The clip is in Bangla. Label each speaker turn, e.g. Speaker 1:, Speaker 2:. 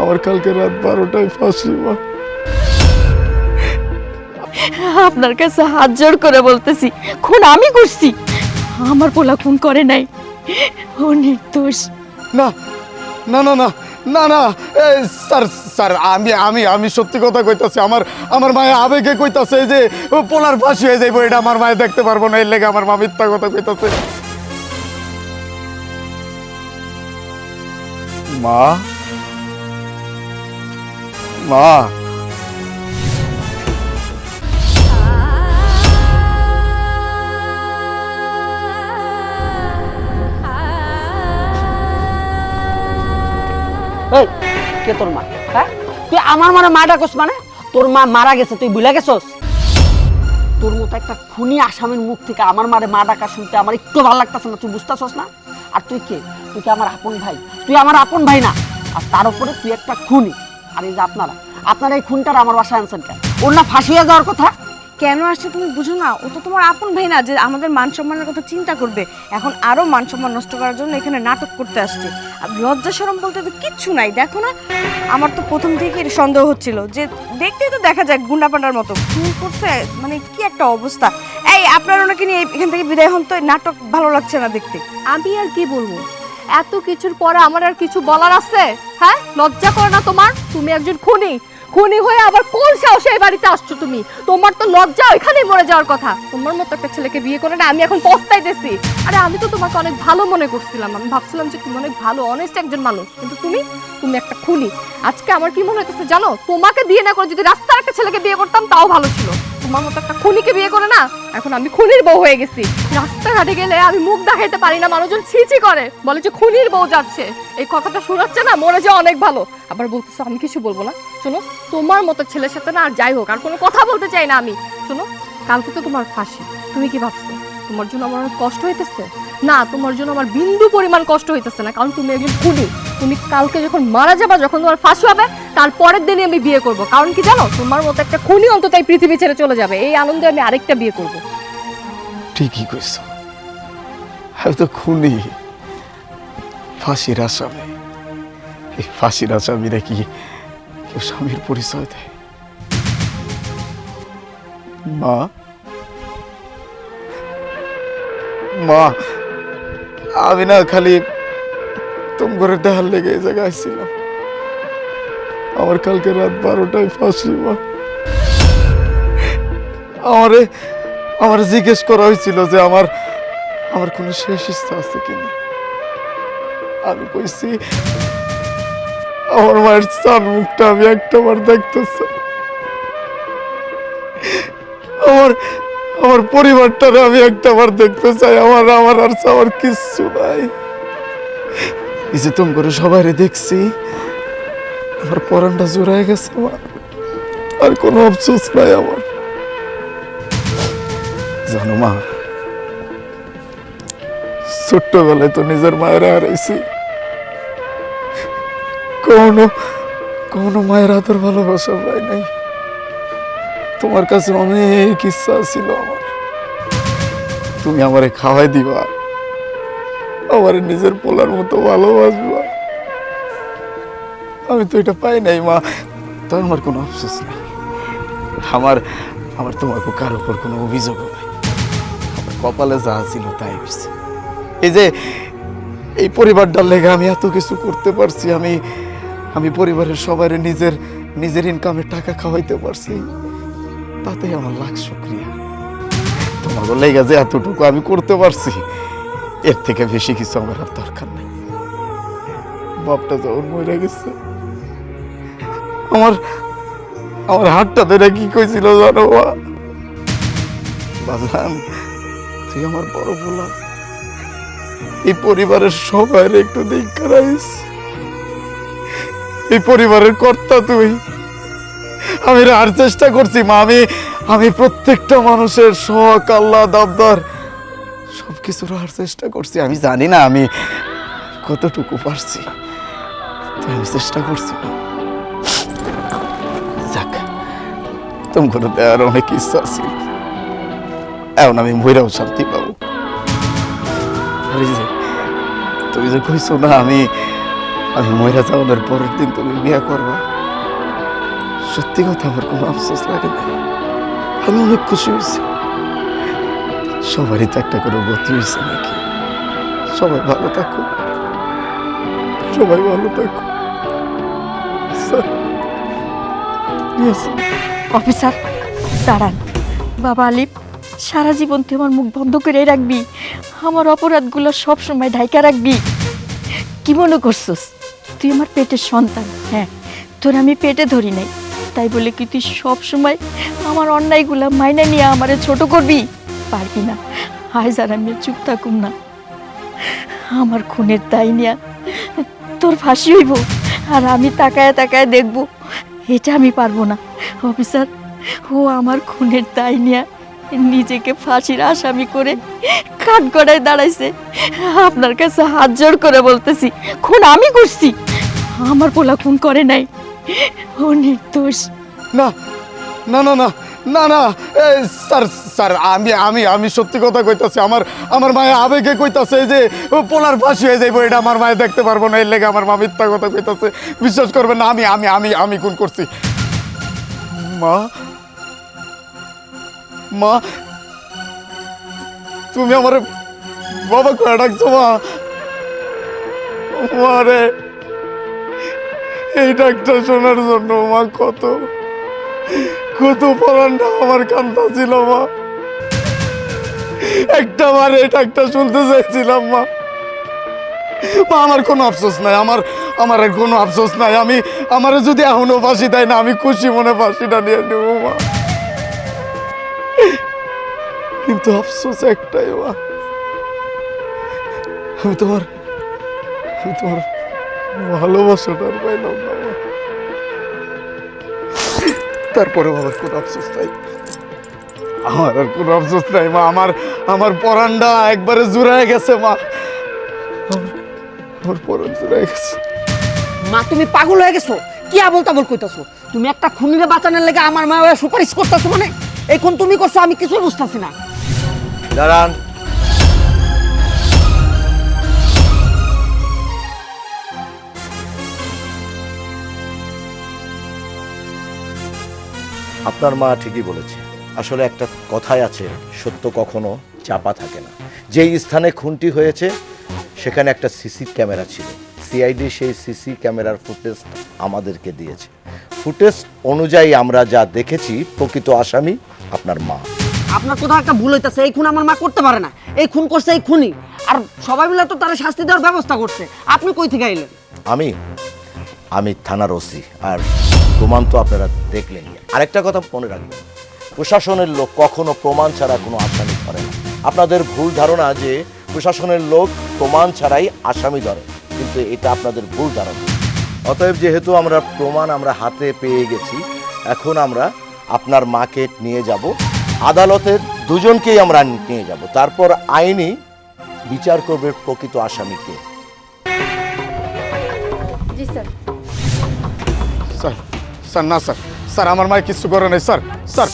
Speaker 1: আমার কালকে রাত বারোটায় ফাঁসি মা
Speaker 2: আপনার কাছে হাত জোড় করে বলতেছি খুন আমি করছি। আমার পোলা খুন করে নাই। ও নির্দোষ।
Speaker 1: না না না না না না স্যার স্যার আমি আমি আমি সত্যি কথা কইতাছি আমার আমার মায়ে আবেগে কইতাছে যে ও পোলার ফাঁসি হয়ে যাইব এটা আমার মায়ে দেখতে পারব না এর লেগে আমার মা মিথ্যা কথা কইতাছে। মা মা।
Speaker 3: এই, কে তোর মা? হ্যাঁ? তুই আমার মানে মা ডাকস মানে? তোর মা মারা গেছে, তুই ভুলে গেছস? তোর মতো একটা খুনি আসামির মুখ থেকে আমার মারে মা ডাকা শুনতে আমার একটু ভালো লাগতেছে না, তুই বুঝতেছস না? আর তুই কে? তুই কি আমার আপন ভাই? তুই আমার আপন ভাই না? আর তার উপরে তুই একটা খুনি। আর এই যে আপনারা আপনারা এই খুনটার আমার বাসায় আনছেন কেন? ওর না ফাঁসি হয়ে যাওয়ার কথা?
Speaker 4: কেন আসছে তুমি বুঝো না? ও তো তোমার আপন ভাই না যে আমাদের মান সম্মানের কথা চিন্তা করবে। এখন আরও মান সম্মান নষ্ট করার জন্য এখানে নাটক করতে আসছে। আর লজ্জা শরম বলতে তো কিচ্ছু নাই দেখো না? আমার তো প্রথম থেকেই সন্দেহ হচ্ছিল যে দেখতেই তো দেখা যায় গুন্ডাপান্ডার মতো। খুন করছে? মানে কি একটা অবস্থা? এই আপনার ওনাকে নিয়ে এখান থেকে বিদায় হন তো এই নাটক ভালো লাগছে না দেখতে।
Speaker 2: আমি আর কি বলব? এত কিছুর পরে আমার আর কিছু বলার আছে? হ্যাঁ? লজ্জা করে না তোমার? তুমি একজন খুনি। খুনি হয়ে আবার কোন সাহসে বাড়িতে আসছো তুমি? তোমার তো লজ্জা ওইখানেই মরে যাওয়ার কথা। তোমার মতো একটা ছেলেকে বিয়ে করে না আমি এখন পস্তাইতেছি। আরে আমি তো তোমাকে অনেক ভালো মনে করছিলাম। আমি ভাবছিলাম যে তুমি অনেক ভালো অনেস্ট একজন মানুষ। কিন্তু তুমি তুমি একটা খুনি। আজকে আমার কি মনে হইতেছে জানো? তোমাকে বিয়ে না করে যদি রাস্তার একটা ছেলেকে বিয়ে করতাম তাও ভালো ছিল। তোমার মতো একটা খুনিকে বিয়ে করে না? এখন আমি খুনির বউ হয়ে গেছি। রাস্তাঘাটে গেলে আমি মুখ দেখাইতে পারি না, মানুষজন ছিচি করে। বলে যে খুনির বউ যাচ্ছে। এই কথাটা শোনাচ্ছে না, মরে যাওয়া অনেক ভালো। আবার বলতেছো, আমি কিছু বলব না। শোনো, তোমার মতো ছেলের সাথে না আর যাই হোক, আর কোনো কথা বলতে চাই না আমি। শোনো, কালকে তো তোমার ফাঁসি। তুমি কি ভাবছ? তোমার জন্য আমার অনেক কষ্ট হইতেছে? না, তোমার জন্য আমার বিন্দু পরিমাণ কষ্ট হইতেছে না, কারণ তুমি একজন খুনি। তুমি কালকে যখন মারা যাবা, যখন তোমার ফাঁসি হবে তার পরের দিনই আমি বিয়ে করব। কারণ কি জানো? তোমার মতো একটা খুনি অন্তত এই পৃথিবী ছেড়ে চলে যাবে। এই আনন্দে আমি আরেকটা বিয়ে করব।
Speaker 1: ঠিকই কইছ। আমি তো খুনি। ফাঁসির আসামি। এই ফাঁসির আসামিরা কি কেউ স্বামীর পরিচয় দেয়? মা? মা, আমি না খালি তুম করে দেহার লেগে এই জায়গায় ছিলাম আমার কালকে রাত বারোটায় ফাঁসি মা আমারে, আমার জিজ্ঞেস করা হয়েছিল যে আমার আমার কোনো শেষ ইচ্ছা আছে কিনা। আমি কইছি, আমার মায়ের চার মুখটা আমি একটা বার দেখতে চাই আমার আমার পরিবারটারে আমি একটা বার দেখতে চাই, আমার আমার আর চাওয়ার কিচ্ছু নাই। এই যে তুমি করে সবাই দেখছি আমার পরানটা জোড়ায় গেছে মা আর কোনো আফসোস নাই আমার। জানো মা, ছোট্টবেলায় তো নিজের মায়ের হারাইছি। কোনো কোনো মায়ের হাতের ভালোবাসা পাই নাই। তোমার কাছে অনেক ইচ্ছা ছিল আমার। তুমি আমারে খাওয়াই দিবা। আমার নিজের পোলার মতো ভালোবাসবা। আমি তো এটা পাই নাই, মা। তাই আমার কোনো আফসোস নাই। আমার আমার তোমার কারোর উপর কোনো অভিযোগও নাই। আমার কপালে যা ছিল তাই হয়েছে। এই যে, এই পরিবারটার লেগে আমি এত কিছু করতে পারছি, আমি আমি পরিবারের সবাই নিজের নিজের ইনকামের টাকা খাওয়াইতে পারছি। তাতেই আমার লাখ শুক্রিয়া। তোমাকে লেগে যে এতটুকু আমি করতে পারছি, এর থেকে বেশি কিছু আমার আর দরকার নেই। বাপটা যখন মরে গেছে আমার আমার হাতটা ধরে কি কইছিল জানো? বাজান, তুই আমার বড় বলা এই পরিবারের সবাই একটু রাইস এই পরিবারের কর্তা তুই। আমি আর চেষ্টা করছি মা, আমি আমি প্রত্যেকটা মানুষের শখ আল্লাহ দাবদার সব কিছু রাহার চেষ্টা করছি। আমি জানি না আমি কতটুকু পারছি তো আমি চেষ্টা করছি না তুমি করে দেওয়ার অনেক ইচ্ছা আছে। এখন আমি মহিলাও শান্তি পাবো। তুমি যে কইছো না আমি আমি ময়রা যাওয়ানোর পরের দিন তুমি বিয়ে করবা। সত্যি কথা আমার কোনো আফসোস লাগে না। আমি অনেক খুশি হয়েছি। সবারই তো একটা করে গতি হয়েছে নাকি। সবাই ভালো থাকুক। সবাই ভালো থাকুক। Yes.
Speaker 5: অফিসার, দাঁড়ান। বাবা আলিফ, সারা জীবন তুই আমার মুখ বন্ধ করে রাখবি। আমার অপরাধগুলো সব সময় ঢাইকা রাখবি। কি মনে করছস? তুই আমার পেটের সন্তান হ্যাঁ। তোর আমি পেটে ধরি নাই। তাই বলে কি তুই সব সময় আমার অন্যায়গুলা মাইনে নিয়ে আমারে ছোট করবি? পারবি না। আজ আর আমি চুপ থাকুম না। আমার খুনের দায় নিয়া তোর ফাঁসি হইব। আর আমি তাকায় তাকায় দেখব, এটা আমি পারব না। অফিসার, ও আমার খুনের দায় নিয়ে নিজেকে ফাঁসির আসামি করে কাঠ গড়ায় দাঁড়াইছে। আপনার কাছে হাত জোড় করে বলতেছি, খুন আমি করছি। আমার পোলা খুন করে নাই। ও নির্দোষ।
Speaker 1: না না না না না না স্যার স্যার, আমি আমি আমি সত্যি কথা কইতাছি, আমার আমার মায়ে আবেগে কইতাছে যে পোলার ফাঁসি হয়ে যাইবো, এটা আমার মায়ে দেখতে পারব না, এর লেগে আমার মা মিথ্যা কথা কইতাছে। বিশ্বাস করবেন না, আমি আমি আমি আমি খুন করছি। মা। মা, তুমি আমার বাবা করে ডাকছো, মা। মারে এই ডাকটা শোনার জন্য, মা, কত কত পরানটা আমার কান্তা ছিল মা। একটা বার এই ডাকটা শুনতে চাইছিলাম মা। মা, আমার কোনো আফসোস নাই, আমার আমার আর কোনো আফসোস নাই, আমি আমার যদি এখনও ফাঁসি দেয় না, আমি খুশি মনে ফাঁসিটা নিয়ে নেব মা। কিন্তু আফসোস একটাই, মা। আমি তোমার আমি তোমার ভালোবাসাটা পাইলাম না, মা। তারপরে আমার কোনো আফসোস নাই। আমার আর কোনো আফসোস নাই, মা। আমার আমার পরানটা একবারে জুড়ায় গেছে, মা। আমার পরান জুড়ায় গেছে।
Speaker 3: মা, তুমি পাগল হয়ে গেছো। কি আবল তাবল কইতাছো? তুমি একটা খুনিরে বাঁচানোর লেগে আমার মা সুপারিশ করতেছো মানে? এই খুন তুমি করছ, আমি কিছুই বুঝতেছি না।
Speaker 6: দাঁড়ান। আপনার মা ঠিকই বলেছে। আসলে একটা কথাই আছে, সত্য কখনো চাপা থাকে না। যেই স্থানে খুনটি হয়েছে, সেখানে একটা সিসি ক্যামেরা ছিল। সিআইডি সেই সিসি ক্যামেরার ফুটেজ আমাদেরকে দিয়েছে। ফুটেজ অনুযায়ী আমরা যা দেখেছি প্রকৃত আসামি আপনার মা।
Speaker 3: আপনার কোথাও একটা ভুল হইতাছে এই খুন আমার মা করতে পারে না। এই খুন করছে এই খুনি আর সবাই মিলে তো তারা শাস্তি দেওয়ার ব্যবস্থা করছে। আপনি কই থেকে আইলেন?
Speaker 6: আমি? আমি থানার ওসি। আর প্রমাণ তো আপনারা দেখলেন আরেকটা কথা মনে রাখবেন প্রশাসনের লোক কখনো প্রমাণ ছাড়া কোনো আসামি ধরে না। আপনাদের ভুল ধারণা যে প্রশাসনের লোক প্রমাণ ছাড়াই আসামি ধরে। কিন্তু এটা আপনাদের ভুল ধারণা। অতএব যেহেতু আমরা প্রমাণ আমরা হাতে পেয়ে গেছি এখন আমরা আপনার মাকে নিয়ে যাব। আদালতে দুজনকেই আমরা নিয়ে যাব। তারপর আইনি বিচার করবে প্রকৃত আসামিকে
Speaker 2: জি স্যার।
Speaker 1: স্যার স্যার না স্যার। স্যার আমার মায়ের কিছু করে নাই স্যার। স্যার